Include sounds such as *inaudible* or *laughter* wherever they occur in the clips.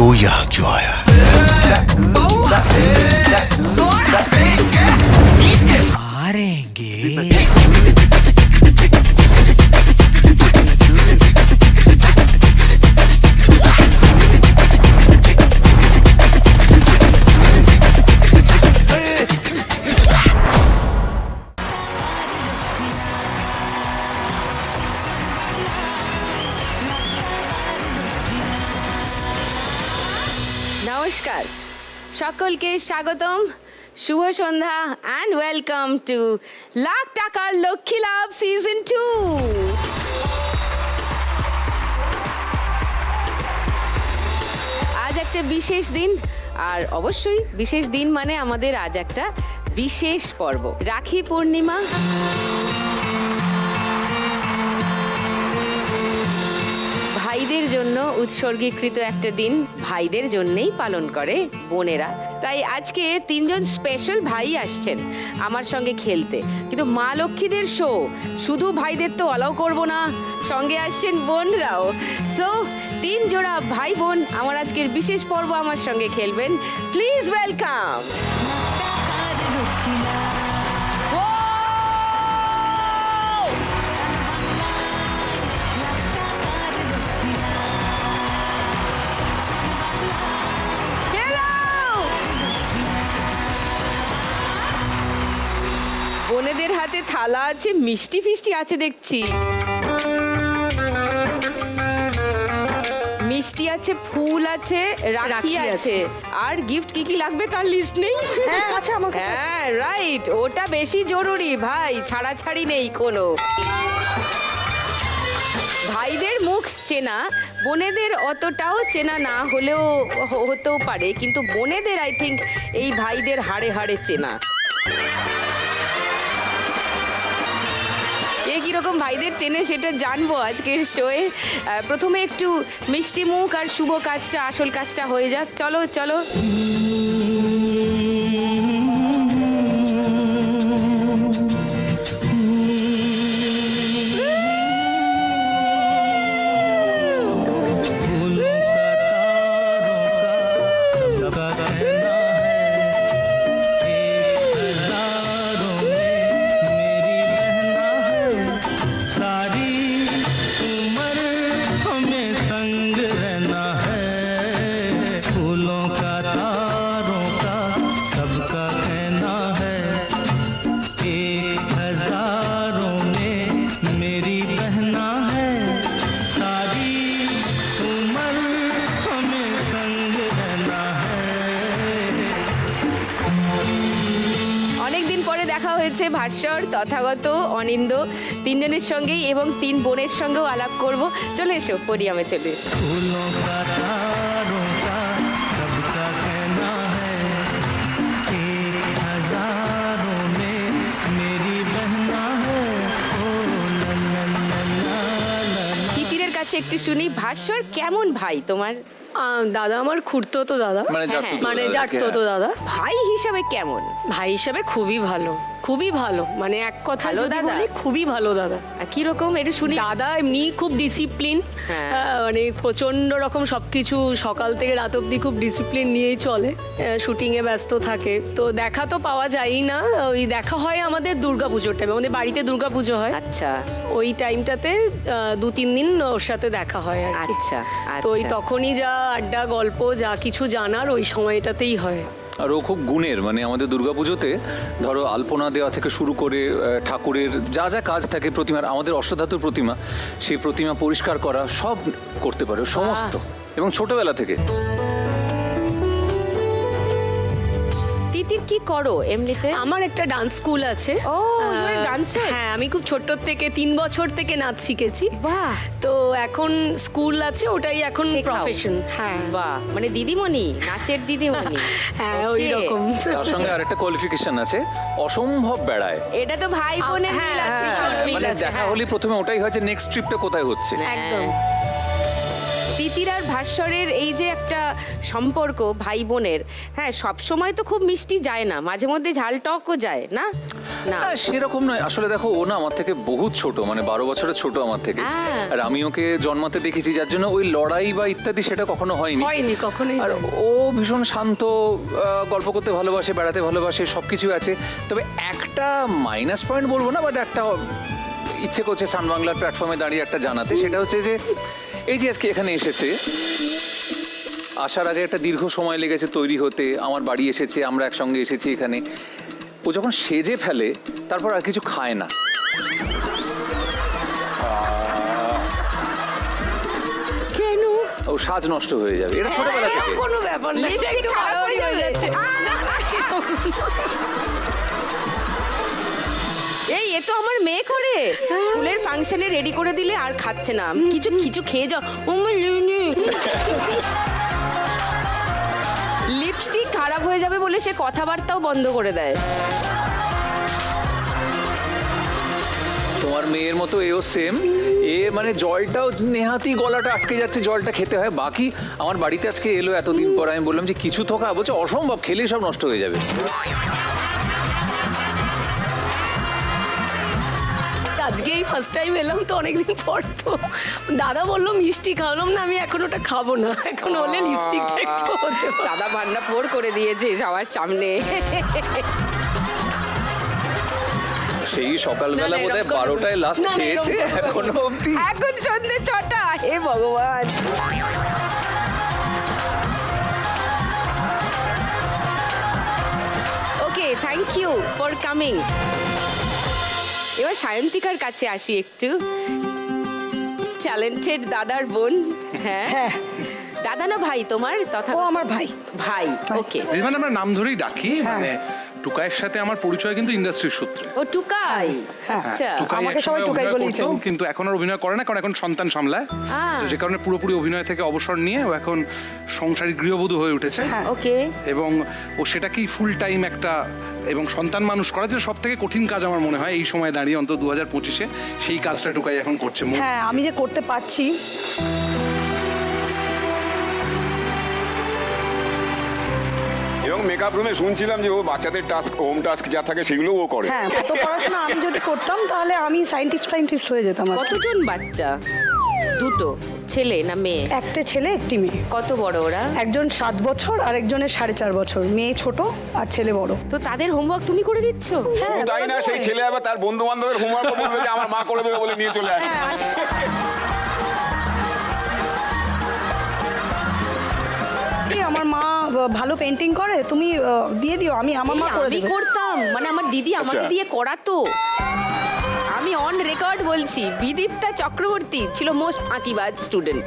तू यहाँ क्यों आया স্বাগতম। শুভ সন্ধ্যা অ্যান্ড ওয়েলকাম টু লাখ টাকার লক্ষ্মী লাভ সিজন টু আজ একটা বিশেষ দিন, আর অবশ্যই বিশেষ দিন মানে আমাদের আজ একটা বিশেষ পর্ব, রাখি পূর্ণিমা। ভাইদের জন্য উৎসর্গীকৃত একটা দিন ভাইদের জন্যই পালন করে বোনেরা। তাই আজকে তিনজন স্পেশাল ভাই আসছেন আমার সঙ্গে খেলতে। কিন্তু মা লক্ষ্মীদের শো শুধু ভাইদের তো অলাও করব না, সঙ্গে আসছেন বোনরাও। তো তিন জোড়া ভাই বোন আমার আজকের বিশেষ পর্ব আমার সঙ্গে খেলবেন। প্লিজ ওয়েলকাম থালা আছে মিষ্টি ফিষ্টি আছে দেখছি। মিষ্টি আছে ফুল আছে রাখি আছে। আর গিফট কি কি লাগবে তার লিস্ট নেই? হ্যাঁ, আমার হ্যাঁ রাইট ওটা বেশি জরুরি ভাই ছাড়াছাড়ি নেই কোনো। ভাইদের মুখ চেনা বোনেদের অতটাও চেনা না হলেও হতেও পারে কিন্তু বোনেদের আই থিঙ্ক এই ভাইদের হাড়ে হাড়ে চেনা। কে কীরকম ভাইদের চেনে সেটা জানব আজকের শোয়ে। প্রথমে একটু মিষ্টি মুখ আর শুভ কাজটা, আসল কাজটা হয়ে যাক। চলো চলো। রয়েছে ভাস্বর তথাগত অনিন্দ তিনজনের সঙ্গেই এবং তিন বোনের সঙ্গেও আলাপ করব। চলে এসো পরিয়ামে চলে এসো। কাছে একটু শুনি ভাস্বর কেমন ভাই তোমার? দাদা আমার খুঁড়তো তো দাদা। মানে, হ্যাঁ, হ্যাঁ। মানে জাটতো তো দাদা। ভাই হিসাবে কেমন? ভাই হিসাবে খুবই ভালো। খুবই ভালো। মানে এক কথা দাদা? খুবই ভালো দাদা। কীরকম একটু শুনি দাদা এমনি খুব ডিসিপ্লিন হ্যাঁ। মানে প্রচণ্ড রকম সবকিছু সকাল থেকে রাত অব্দি খুব ডিসিপ্লিন নিয়েই চলে। শুটিং এ ব্যস্ত থাকে। তো দেখা তো পাওয়া যায়ই না। ওই দেখা হয় আমাদের দুর্গাপুজোর টাইমে আমাদের বাড়িতে দুর্গাপুজো হয়। আচ্ছা। ওই টাইমটাতে দু তিন দিন ওর সাথে দেখা হয় আর আচ্ছা তো ওই আচ্ছা। তখনই যা আড্ডা গল্প যা কিছু জানার ওই সময়টাতেই হয়। আর ও খুব গুণের মানে আমাদের দুর্গাপুজোতে ধরো আলপনা দেওয়া থেকে শুরু করে ঠাকুরের যা যা কাজ থাকে প্রতিমার আমাদের অষ্টধাতুর প্রতিমা সেই প্রতিমা পরিষ্কার করা সব করতে পারে সমস্ত। এবং ছোটবেলা থেকে। তিতির কি করো এমনিতে? আমার একটা ডান্স স্কুল আছে। ও, dancer? হ্যাঁ আমি খুব ছোট থেকে তিন বছর থেকে নাচ শিখেছি। বাহ। তো এখন স্কুল আছে ওটাই এখন প্রফেশন হ্যাঁ। বাহ। মানে দিদিমণি নাচের দিদিমণি। হ্যাঁ ওই রকম। তার সঙ্গে আরেকটা কোয়ালিফিকেশন আছে অসম্ভব বেড়ায়। এটা তো ভাই বোনের হ্যাঁ, মিল আছে হ্যাঁ, মানে দেখা হ্যাঁ। হলে প্রথমে ওটাই হয় যে নেক্সট ট্রিপটা কোথায় হচ্ছে। একদম। তিতির আর ভাস্বরের এই যে একটা সম্পর্ক ভাই বোনের হ্যাঁ সব সময় তো খুব মিষ্টি যায় না মাঝে মধ্যে ঝাল টকও যায় না? না। না সেরকম নয়। আসলে দেখো ও না আমার থেকে বহুত ছোট মানে বারো বছরের ছোট আমার থেকে। আহ। আর আমি ওকে জন্মাতে দেখেছি যার জন্য ওই লড়াই বা ইত্যাদি সেটা কখনো হয়নি। হয়নি কখনোই আর ও ভীষণ শান্ত গল্প করতে ভালোবাসে বেড়াতে ভালোবাসে সব কিছু আছে। তবে একটা মাইনাস পয়েন্ট বলব না বাট একটা ইচ্ছে করছে সান বাংলার প্ল্যাটফর্মে দাঁড়িয়ে একটা জানাতে। সেটা হচ্ছে যে এই যে আজকে এখানে এসেছে আসার আগে একটা দীর্ঘ সময় লেগেছে তৈরি হতে আমার বাড়ি এসেছে আমরা একসঙ্গে এসেছি এখানে। ও যখন সেজে ফেলে তারপর আর কিছু খায় না। কেন? ও সাজ নষ্ট হয়ে যাবে। এটা ছোটবেলা থেকে। কোনো ব্যাপার না *laughs* তো আমার মেয়ে করে। স্কুলের ফাংশনে রেডি করে দিলে আর খাচ্ছে না। কিছু কিছু খেয়ে যাও। লিপস্টিক খারাপ হয়ে যাবে বলে সে কথাবার্তাও বন্ধ করে দেয়। তোমার মেয়ের মতো এও সেম এ মানে জলটাও নেহাতি গলাটা আটকে যাচ্ছে, জলটা খেতে হয়। বাকি আমার বাড়িতে আজকে এলো এতদিন পর। আমি বললাম যে কিছু থোকা বলছে, অসম্ভব, খেলেই সব নষ্ট হয়ে যাবে। আজকেই ফার্স্ট টাইম এলাম তো অনেকদিন পর তো। দাদা বলল মিষ্টি খাওয়ালাম না আমি এখন ওটা খাব না। এখন হলে লিপস্টিকটা একটু হতে দাদা ভান্না ফোর করে দিয়েছে সবার সামনে। সেই সকালবেলা বোধ হয় বারোটায় লাস্ট খেয়েছে এখনও অব্দি এখন সন্ধে ছটা হে ভগবান। Okay thank you for coming এবার সায়ন্তিকার কাছে আসি একটু। ট্যালেন্টেড দাদার বোন হ্যাঁ। হ্যাঁ। দাদা না ভাই তোমার? তথা ও আমার ভাই। ভাই ওকে মানে আমরা নাম ধরেই ডাকি হ্যাঁ। মানে টুকাইয়ের সাথে আমার পরিচয় কিন্তু ইন্ডাস্ট্রির সূত্রে ও টুকাই হ্যাঁ। আচ্ছা টুকাই আমাকে সবাই টুকাই বলেই চেনে। কিন্তু এখন আর অভিনয় করে না কারণ এখন সন্তান সামলায় তো যে কারণে পুরোপুরি অভিনয় থেকে অবসর নিয়ে ও এখন সংসারী গৃহবধূ হয়ে উঠেছে হ্যাঁ। ওকে এবং ও সেটাকেই ফুল টাইম একটা এবং সন্তান মানুষ করা যে সব থেকে কঠিন কাজ আমার মনে হয় এই সময় দাঁড়িয়ে অন্তত দু হাজার পঁচিশে সেই কাজটা টুকাই এখন করছে মন- হ্যাঁ আমি যে করতে পারছি মেকআপ রুমে শুনছিলাম যে ও বাচ্চাদের টাস্ক হোম টাস্ক যা থাকে সেগুলো ও করে। হ্যাঁ এত পড়াশোনা আমি যদি করতাম তাহলে আমি সায়েন্টিস্ট ফাইন্টিস্ট হয়ে যেতাম আর কি। কতজন বাচ্চা? দুটো ছেলে না মেয়ে? একটা ছেলে একটি মেয়ে। কত বড় ওরা? একজন সাত বছর আর একজনের সাড়ে চার বছর। মেয়ে ছোট আর ছেলে বড়। তো তাদের হোমওয়ার্ক তুমি করে দিচ্ছ? হ্যাঁ শুধু তাই না সেই ছেলে আবার তার বন্ধু বান্ধবের হোমওয়ার্ক বলবে যে আমার মা করে দেবে বলে নিয়ে চলে আসে। ভালো পেন্টিং করে তুমি দিয়ে দিও আমি আমার মা করে আমি করতাম মানে আমার দিদি আমাকে আচ্ছা। দিয়ে করাতো। আমি অন রেকর্ড বলছি বিদীপ্তা চক্রবর্তী ছিল মোস্ট ফাঁকিবাজ স্টুডেন্ট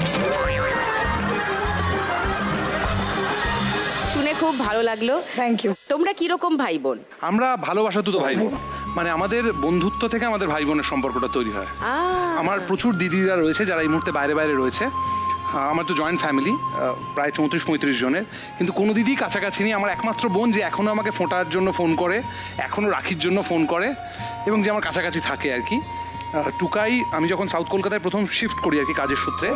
শুনে খুব ভালো লাগল। থ্যাংক ইউ তোমরা কীরকম ভাই বোন আমরা ভালোবাসা তো ভাই বোন মানে আমাদের বন্ধুত্ব থেকে আমাদের ভাই বোনের সম্পর্কটা তৈরি হয়। আমার প্রচুর দিদিরা রয়েছে যারা এই মুহূর্তে বাইরে বাইরে রয়েছে। আমার তো জয়েন্ট ফ্যামিলি প্রায় চৌত্রিশ পঁয়ত্রিশ জনের। কিন্তু কোনো দিদি কাছাকাছি নেই। আমার একমাত্র বোন যে এখনও আমাকে ফোটার জন্য ফোন করে এখনও রাখির জন্য ফোন করে, এবং যে আমার কাছাকাছি থাকে আর কি। টুকাই, আমি যখন সাউথ কলকাতায় প্রথম শিফট করি আর কি কাজের সূত্রে,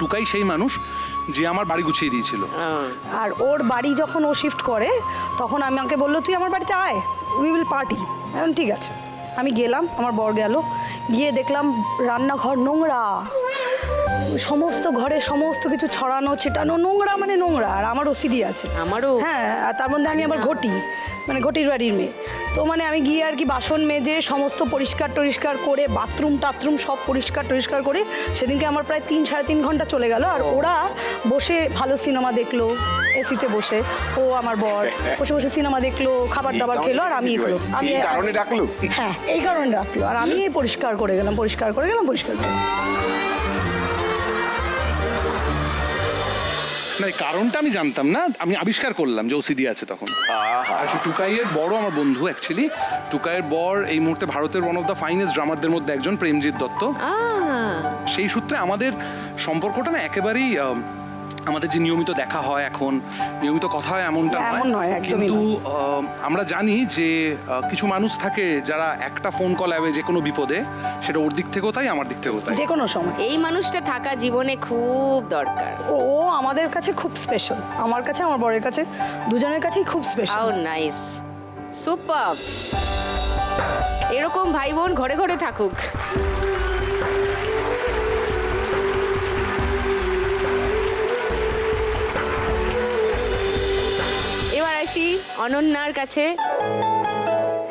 টুকাই সেই মানুষ যে আমার বাড়ি গুছিয়ে দিয়েছিল। আর ওর বাড়ি যখন ও শিফট করে, তখন আমি আমাকে বলল, তুই আমার বাড়িতে আয় উই উইল পার্টি এখন ঠিক আছে। আমি গেলাম, আমার বর গেল, গিয়ে দেখলাম রান্নাঘর নোংরা। সমস্ত ঘরে সমস্ত কিছু ছড়ানো ছিটানো নোংরা মানে নোংরা আর আমারও সিডি আছে। আমারও। হ্যাঁ আর তার মধ্যে আমি আবার ঘটি মানে ঘটির বাড়ির মেয়ে। তো মানে আমি গিয়ে আর কি বাসন মেজে সমস্ত পরিষ্কার টরিষ্কার করে বাথরুম টাথরুম সব পরিষ্কার টরিষ্কার করে সেদিনকে আমার প্রায় তিন সাড়ে তিন ঘণ্টা চলে গেল। আর ওরা বসে ভালো সিনেমা দেখল এসিতে বসে। ও আমার বর বসে বসে সিনেমা দেখল খাবার দাবার খেলো আর আমি এগুলো আমি এই কারণে ডাকলো হ্যাঁ এই কারণে রাখল। আর আমি এই পরিষ্কার করে গেলাম পরিষ্কার করে গেলাম পরিষ্কার করে না এই কারণটা আমি জানতাম না আমি আবিষ্কার করলাম যে ওসিডি আছে তখন। আর টুকাইয়ের বড় আমার বন্ধু অ্যাকচুয়ালি টুকাইয়ের বর এই মুহূর্তে ভারতের ওয়ান অফ দ্য ফাইনেস্ট ড্রামারদের মধ্যে একজন প্রেমজিৎ দত্ত। সেই সূত্রে আমাদের সম্পর্কটা না একেবারেই আমাদের যে নিয়মিত দেখা হয় এখন নিয়মিত কথা হয় এমনটা এমন নয়, একদমই কিন্তু আম, আমরা জানি যে আহ, কিছু মানুষ থাকে যারা একটা ফোন কল অ্যাবে যে কোনো বিপদে সেটা ওর দিক থেকেও তাই আমার দিক থেকেও তাই। যে কোনো সময়। এই মানুষটা থাকা জীবনে খুব দরকার। ও ও আমাদের কাছে খুব স্পেশাল আমার কাছে আমার বরের কাছে দুজনের কাছেই খুব স্পেশাল হাউ নাইস সুপার এরকম ভাই বোন ঘরে ঘরে থাকুক। আসি অনন্যার কাছে।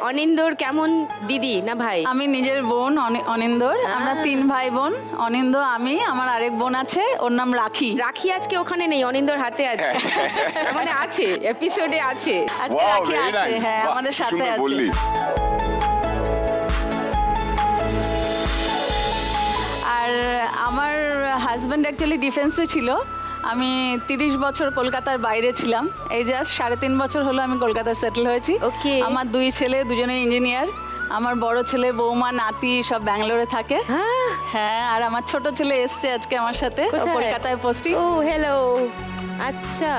অনিন্দর কেমন দিদি না ভাই? আমি নিজের বোন অনি- অনিন্দর আমরা তিন ভাই বোন। অনিন্দ আমি আমার আরেক বোন আছে ওর নাম রাখি। রাখি আজকে ওখানে নেই অনিন্দর হাতে আছে। *laughs* মানে আছে এপিসোডে আছে। আজকে রাখি আছে হ্যাঁ আমাদের সাথে আছে। আর আমার হাজব্যান্ড অ্যাকচুয়ালি ডিফেন্সে ছিল। আমি তিরিশ বছর কলকাতার বাইরে ছিলাম। এই জাস্ট সাড়ে তিন বছর হলো আমি কলকাতায় সেটেল হয়েছি। Okay. আমার দুই ছেলে দুজনে ইঞ্জিনিয়ার আমার বড় ছেলে বৌমা নাতি সব ব্যাঙ্গালোরে থাকে। হ্যাঁ? হ্যাঁ আর আমার ছোট ছেলে এসছে আজকে আমার সাথে। ও কলকাতায় পোস্টিং ও হ্যালো আচ্ছা।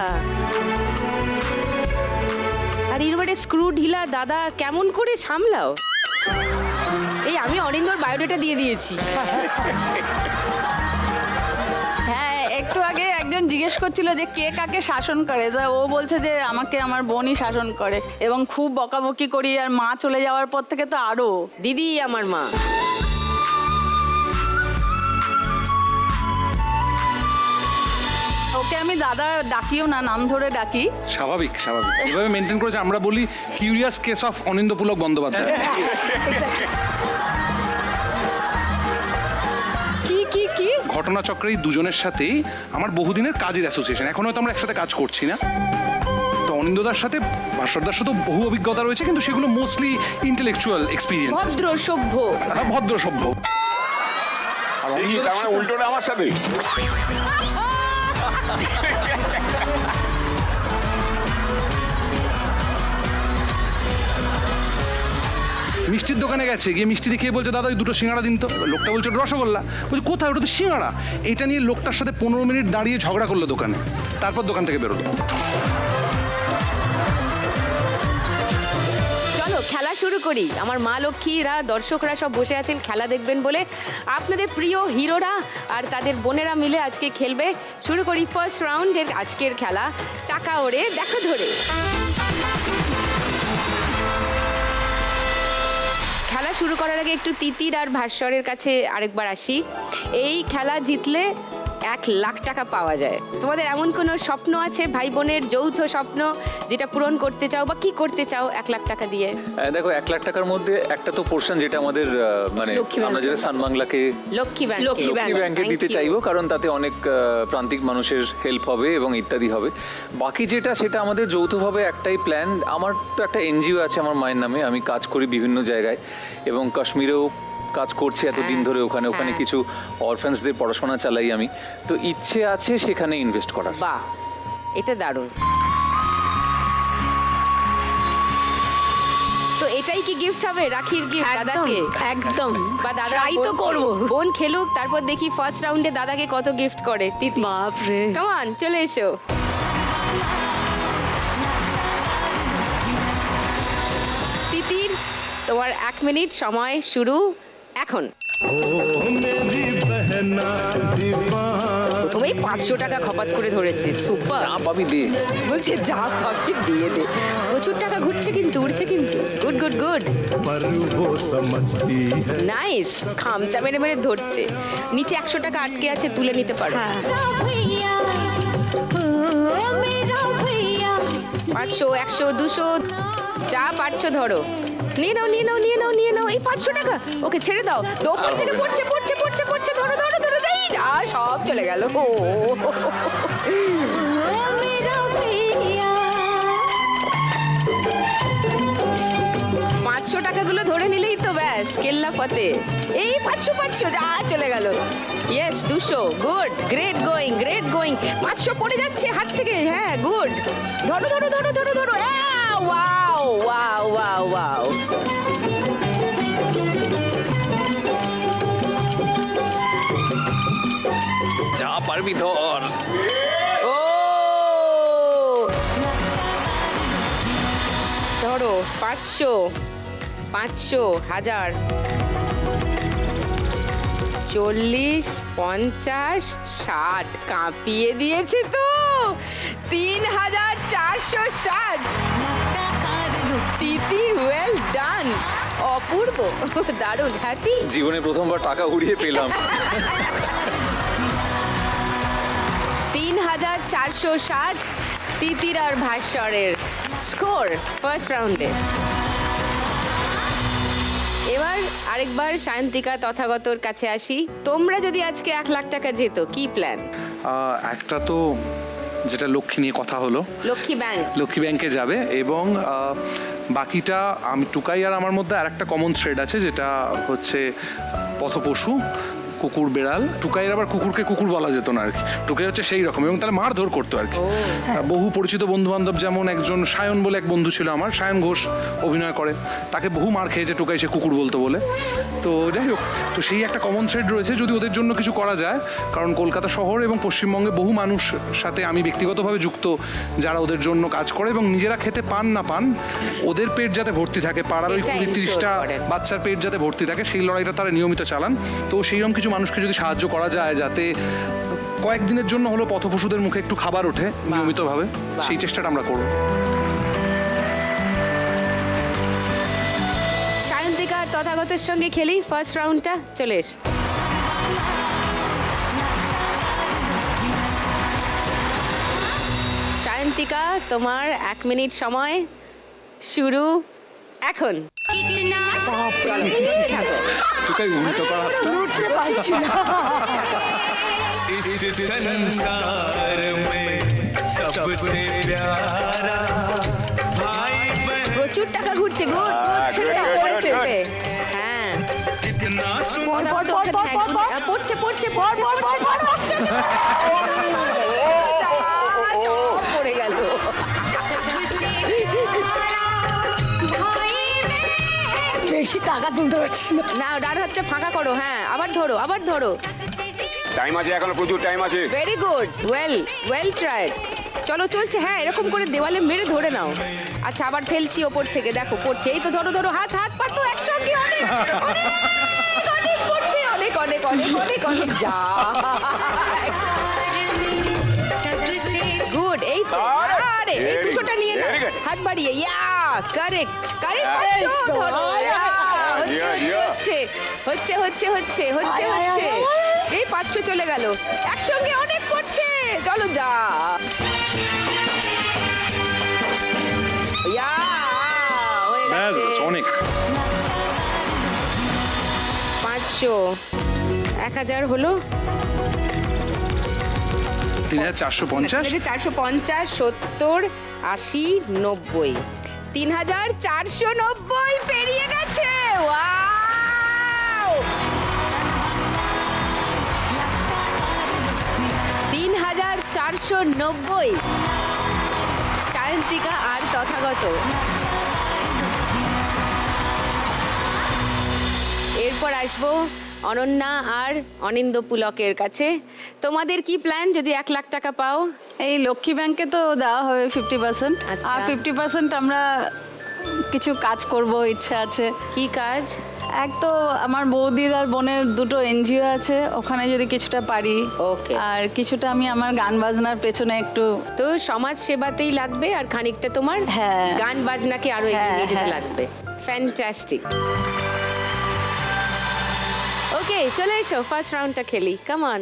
আর এরবারে স্ক্রু ঢিলা দাদা কেমন করে সামলাও? এই আমি অরিন্দর বায়োডাটা দিয়ে দিয়েছি। *laughs* একজন জিজ্ঞেস করছিল যে কে কাকে শাসন করে? তা ও বলছে যে আমাকে আমার বোনই শাসন করে। এবং খুব বকাবকি করি আর মা চলে যাওয়ার পর থেকে তো আরও দিদি আমার মা। ওকে আমি দাদা ডাকিও না নাম ধরে ডাকি। স্বাভাবিক স্বাভাবিক। এভাবে মেনটেন করেছে আমরা বলি curious case of Anindya Pulak Bandyopadhyay. *laughs* কি ঘটনাচক্রে এই দুজনের সাথেই আমার বহুদিনের কাজের অ্যাসোসিয়েশন এখন হয়তো আমরা একসাথে কাজ করছি না। তো অনিন্দদার সাথে ভাস্বরদার সাথে বহু অভিজ্ঞতা রয়েছে কিন্তু সেগুলো মোস্টলি ইন্টেলেকচুয়াল এক্সপিরিয়েন্স ভদ্র সভ্য। ভদ্র সভ্য। আর অনিন্দদার তার মানে উল্টোটা আমার সাথে? *laughs* মিষ্টির দোকানে গেছে, গিয়ে মিষ্টি দেখিয়ে বলছে, দাদা, ওই দুটো সিঙ্গাড়া দিন তো। লোকটা বলছে রসগোল্লা। বলছে, কোথায়? ওটা তো সিঙ্গাড়া। এটা নিয়ে লোকটার সাথে পনেরো মিনিট দাঁড়িয়ে ঝগড়া করল দোকানে। তারপর দোকান থেকে বেরোলো। খেলা শুরু করি। আমার মা লক্ষ্মীরা, দর্শকরা সব বসে আছেন, খেলা দেখবেন বলে। আপনাদের প্রিয় হিরোরা আর তাদের বোনেরা মিলে আজকে খেলবে। শুরু করি ফার্স্ট রাউন্ডের আজকের খেলা। টাকা ওড়ে দেখো ধরে। শুরু করার আগে একটু তিতির আর ভাস্বরের কাছে আরেকবার আসি। এই খেলা জিতলে এক লাখ টাকা পাওয়া যায়। তোমাদের এমন কোনো স্বপ্ন আছে ভাই বোনের যৌথ স্বপ্ন যেটা পূরণ করতে চাও বা কি করতে চাও এক লাখ টাকা দিয়ে? দেখো এক লাখ টাকার মধ্যে একটা তো পোর্শন যেটা আমাদের মানে লক্ষ্মী আমরা যেটা সান বাংলাকে লক্ষ্মী ব্যাংক। লক্ষ্মী লক্ষ্মী ব্যাংকে দিতে চাইব কারণ তাতে অনেক প্রান্তিক মানুষের হেল্প হবে এবং ইত্যাদি হবে। বাকি যেটা সেটা আমাদের যৌথভাবে একটাই প্ল্যান আমার তো একটা এনজিও আছে আমার মায়ের নামে আমি কাজ করি বিভিন্ন জায়গায়। এবং কাশ্মীরেও কাজ করছি এতদিন হ্যাঁ, ধরে ওখানে ওখানে হ্যাঁ। কিছু অরফান্সদের পড়াশোনা চালাই আমি। তো ইচ্ছে আছে সেখানে ইনভেস্ট করার। বাহ এটা দারুণ। তো এটাই কি গিফট হবে? রাখির গিফট দাদাকে? একদম। বা দাদা ট্রাই তো করব। বোন খেলুক তারপর দেখি ফার্স্ট রাউন্ডে দাদাকে কত গিফট করে তিতি। বাপরে। কামান চলে এসো। তিতির তোমার এক মিনিট সময় শুরু। এখন। তুমি পাঁচশো টাকা খপাত করে ধরেছে সুপার। যা পাবি দে। বলছে যা পাবি দিয়ে দে। প্রচুর টাকা ঘুরছে কিন্তু উড়ছে কিন্তু। Good good good. নাইস খামচা মেরে মেরে ধরছে। নিচে একশো টাকা আটকে আছে তুলে নিতে পারো। হ্যাঁ। পাঁচশো একশো দুশো যা পারছ ধরো। নিয়ে নাও নিয়ে নাও নিয়ে নাও নিয়ে নাও। এই পাঁচশো টাকা। ওকে ছেড়ে দাও। ওপর থেকে পড়ছে পড়ছে পড়ছে পড়ছে। ধরো ধরো ধরো। যাই যা, সব চলে গেল ও পাঁচশো টাকাগুলো ধরে নিলেই তো ব্যাস, কেল্লা ফতে। এই পাঁচশো পাঁচশো, যা চলে গেল। ইয়েস দুশো। Good great going great going পাঁচশো পড়ে যাচ্ছে হাত থেকে। হ্যাঁ গুড ধরো ধরো ধরো ধরো ধরো। ওয়াও ওয়াও ওয়াও ওয়াও যা পারবি ধর। ও! ধরো পাঁচশো পাঁচশো হাজার। চল্লিশ পঞ্চাশ ষাট। কাঁপিয়ে দিয়েছে তো। তিন হাজার চারশো ষাট। তিতি ওয়েল ডান অপূর্ব। *laughs* দারুণ। হ্যাপি জীবনে প্রথমবার টাকা উড়িয়ে পেলাম। তিন হাজার চারশো ষাট তিতির আর ভাস্বরের স্কোর ফার্স্ট রাউন্ডে এবার আরেকবার শান্তিকা তথাগতর কাছে আসি। তোমরা যদি আজকে এক লাখ টাকা যেত কি প্ল্যান একটা তো যেটা লক্ষ্মী নিয়ে কথা হলো। লক্ষ্মী ব্যাংক লক্ষ্মী ব্যাংকে যাবে এবং বাকিটা আমি টুকাই আর আমার মধ্যে আর একটা কমন থ্রেড আছে যেটা হচ্ছে পথপশু। কুকুর বেড়াল টুকাইয়ের আবার কুকুরকে কুকুর বলা যেত না আর কি। টুকাই হচ্ছে সেই রকম এবং তাহলে মারধর করতো আর কি। বহু পরিচিত বন্ধু বান্ধব যেমন একজন সায়ন বলে এক বন্ধু ছিল আমার সায়ন ঘোষ অভিনয় করে। তাকে বহু মার খেয়েছে টুকাই সে কুকুর বলতো বলে। তো যাই হোক তো সেই একটা কমন থ্রেড রয়েছে যদি ওদের জন্য কিছু করা যায়। কারণ কলকাতা শহর এবং পশ্চিমবঙ্গে বহু মানুষ সাথে আমি ব্যক্তিগতভাবে যুক্ত যারা ওদের জন্য কাজ করে এবং নিজেরা খেতে পান না পান ওদের পেট যাতে ভর্তি থাকে পাড়ার ওই কুড়ি তিরিশটা বাচ্চার পেট যাতে ভর্তি থাকে সেই লড়াইটা তারা নিয়মিত চালান। তো সেইরকম কিছু মানুষকে যদি সাহায্য করা যায় যাতে কয়েকদিনের জন্য হলো পথপশুদের মুখে একটু খাবার ওঠে নিয়মিতভাবে সেই চেষ্টাটা আমরা করব। সায়ন্তিকা আর তথাগতের সঙ্গে খেলি ফার্স্ট রাউন্ডটা চলে এস। সায়ন্তিকা তোমার এক মিনিট সময় শুরু এখন। চলো দেখতে থাকো টুকাই উল্টো করা হাতটা উঠতে পারছি না इस संसार में सबसे प्यारा भाई बहन প্রচুর টাকা ঘুরছে গুড গুড ছেড়ে দাও good, good, পড়ছে good. হ্যাঁ कितना পর, পর, পর, পর, পর, পর। পড়ছে পড়ছে পড়ছে পড়ছে সব বেশি টাকা তুলতে পারছি না। না ডান হাতটা ফাঁকা করো হ্যাঁ আবার ধরো আবার ধরো। টাইম আছে এখনও প্রচুর টাইম আছে। Very good well well tried চলো চলছে হ্যাঁ এরকম করে দেওয়ালে মেরে ধরে নাও। আচ্ছা আবার ফেলছি ওপর থেকে দেখো পড়ছে এই তো ধরো ধরো হাত হাত পাতো একসঙ্গে অনেক অনেক অনেক পড়ছে অনেক অনেক অনেক অনেক অনেক যা। এই দুশোটা নিয়ে নাও। হাত বাড়িয়ে। ইয়া কারেক্ট কারেক্ট হচ্ছে হচ্ছে হচ্ছে হচ্ছে হচ্ছে হচ্ছে। এই পাঁচশো চলে গেল। একসঙ্গে অনেক করছে। চলো যা। অনেক পাঁচশো। এক হাজার হলো। তিন হাজার চারশো পঞ্চাশ? চারশো পঞ্চাশ, সত্তর, আশি, নব্বই। তিন হাজার চারশো নব্বই পেরিয়ে গেছে! তিন হাজার চারশো নব্বই। সায়ন্তিকা আর তথাগত। এরপর আসব অনন্যা আর অনিন্দ পুলকের কাছে। তোমাদের কি প্ল্যান যদি এক লাখ টাকা পাও। এই লক্ষ্মী ব্যাংকে তো দেওয়া হবে ফিফটি পার্সেন্ট আচ্ছা। আর ফিফটি পার্সেন্ট আমরা কিছু কাজ করব ইচ্ছা আছে। কি কাজ? এক তো আমার বৌদির আর বোনের দুটো এনজিও আছে ওখানে যদি কিছুটা পারি। ওকে। আর কিছুটা আমি আমার গান বাজনার পেছনে একটু তো সমাজ সেবাতেই লাগবে আর খানিকটা তোমার হ্যাঁ। গান বাজনাকে আরও এগিয়ে হ্যাঁ, নিয়ে যেতে হ্যাঁ। লাগবে। ফ্যান্টাস্টিক ওকে চলে এসো ফার্স্ট রাউন্ডটা খেলি কামন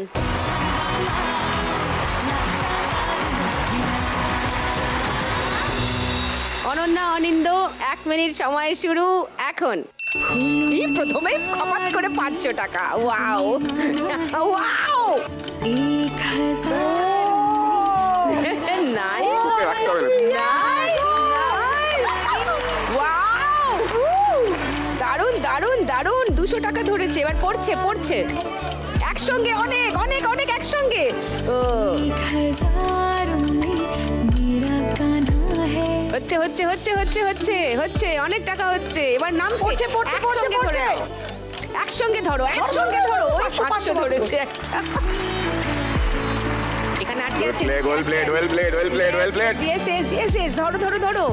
অনন্যা অনিন্দ এক মিনিট সময় শুরু এখন। এই প্রথমে খপাত করে পাঁচশো টাকা ওয়াও। *laughs* ওয়াও। নাইস *laughs* দুশো টাকা ধরেছে এবার পড়ছে পড়ছে। একসঙ্গে অনেক অনেক অনেক একসঙ্গে। ও। হচ্ছে হচ্ছে হচ্ছে হচ্ছে হচ্ছে হচ্ছে অনেক টাকা হচ্ছে এবার নামছে। পড়ছে, পড়ছে, পড়ছে, একসঙ্গে ধরে। একসঙ্গে ধরো একসঙ্গে ধরো ওই পাঁচশো, ধরেছে একটা। এখানে আটকে আছে। Well played, well played, well played, well yes yes yes yes ধরো ধরো ধরো।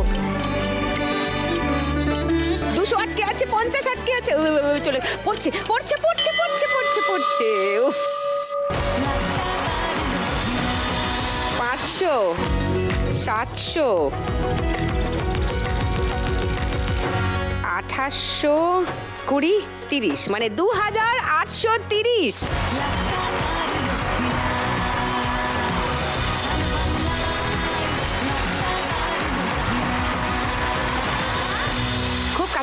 আছে, পঞ্চাশ আটকে আছে। চলে। পড়ছে পড়ছে পড়ছে পড়ছে পড়ছে পড়ছে। পাঁচশো, সাতশো, আঠাশশো কুড়ি, তিরিশ। মানে দু হাজার আটশো তিরিশ।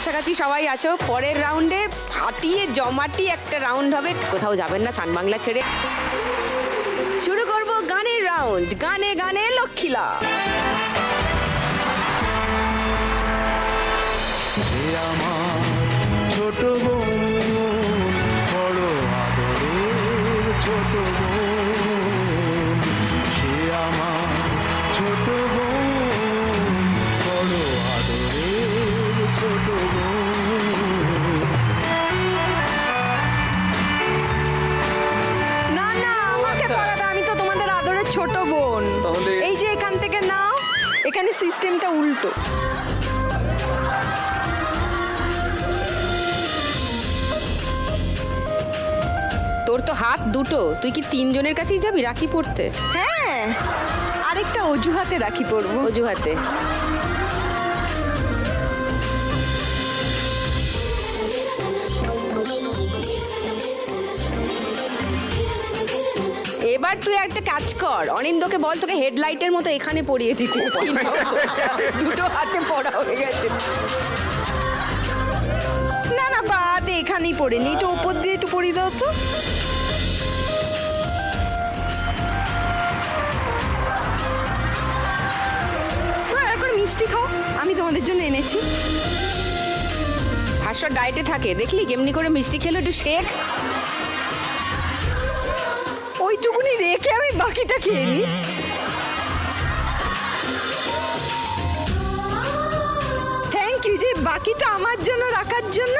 কাছাকাছি সবাই আছো। পরের রাউন্ডে ফাটিয়ে, জমাটি একটা রাউন্ড হবে। কোথাও যাবেন না সানবাংলা ছেড়ে। শুরু করব গানের রাউন্ড গানে গানে লক্ষ্মীলা ছোট উল্টো তোর তো হাত দুটো তুই কি তিনজনের কাছেই যাবি রাখি পড়তে হ্যাঁ আরেকটা অজুহাতে রাখি পড়ব অজুহাতে। এবার তুই একটা কাজ কর। অনিন্দকে বল তোকে হেডলাইটের মতো এখানে পরিয়ে দিতে। দুটো হাতে পড়া হয়ে গেছে। না না বাদ এখানেই পড়ে নি। একটু উপর দিয়ে একটু পরিয়ে দাও তো। এখন মিষ্টি খাও। আমি তোমাদের জন্য এনেছি। হাস্য ডায়েটে থাকে। দেখলি কেমনি করে মিষ্টি খেলো একটু শেখ রেখে আমি বাকিটা খেয়ে নিই। থ্যাংক ইউ যে বাকিটা আমার জন্য রাখার জন্য।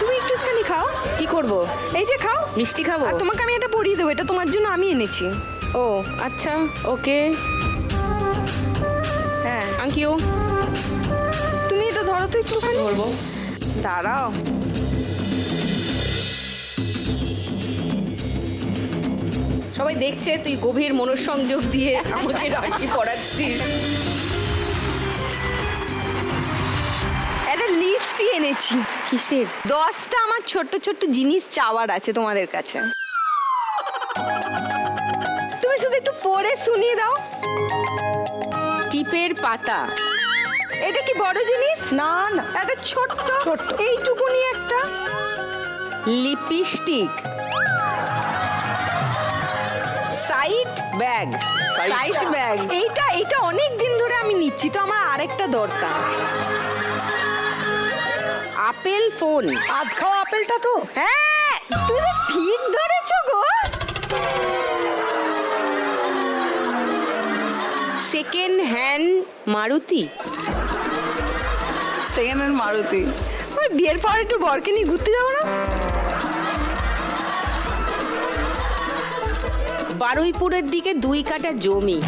তুমি একটুখানি খাও। কি করব? এই যে খাও। মিষ্টি খাব? আর তোমাকে আমি এটা পরিয়ে দেবো এটা তোমার জন্য আমি এনেছি। ও আচ্ছা ওকে। হ্যাঁ। থ্যাংক ইউ তুমি এটা ধরো তো একটুখানি। ধরবো। দাঁড়াও। সবাই দেখছে তুই গভীর মনঃসংযোগ দিয়ে আমাকে রাখি পড়াচ্ছিস একটা লিস্টই এনেছি। কিসের? দশটা আমার ছোট্ট ছোট্ট জিনিস চাওয়ার আছে তোমাদের কাছে। তুমি শুধু একটু পড়ে শুনিয়ে দাও। টিপের পাতা। এটা কি বড় জিনিস? না না। একটা ছোট্ট ছোট্ট। এইটুকুনি একটা। লিপস্টিক। ব্যাগ। সাইড ব্যাগ এইটা এইটা অনেক দিন ধরে আমি নিচ্ছি তো আমার আরেকটা দরকার। Apple phone. আধ খাওয়া আপেলটা তো? হ্যাঁ তুই তো ঠিক ধরেছো গো। Second hand Maruti. Second hand Maruti. ওই বিয়ের পর একটু বরকে নিয়ে ঘুরতে যাব না? বারুইপুরের দিকে দুই কাটা জমি।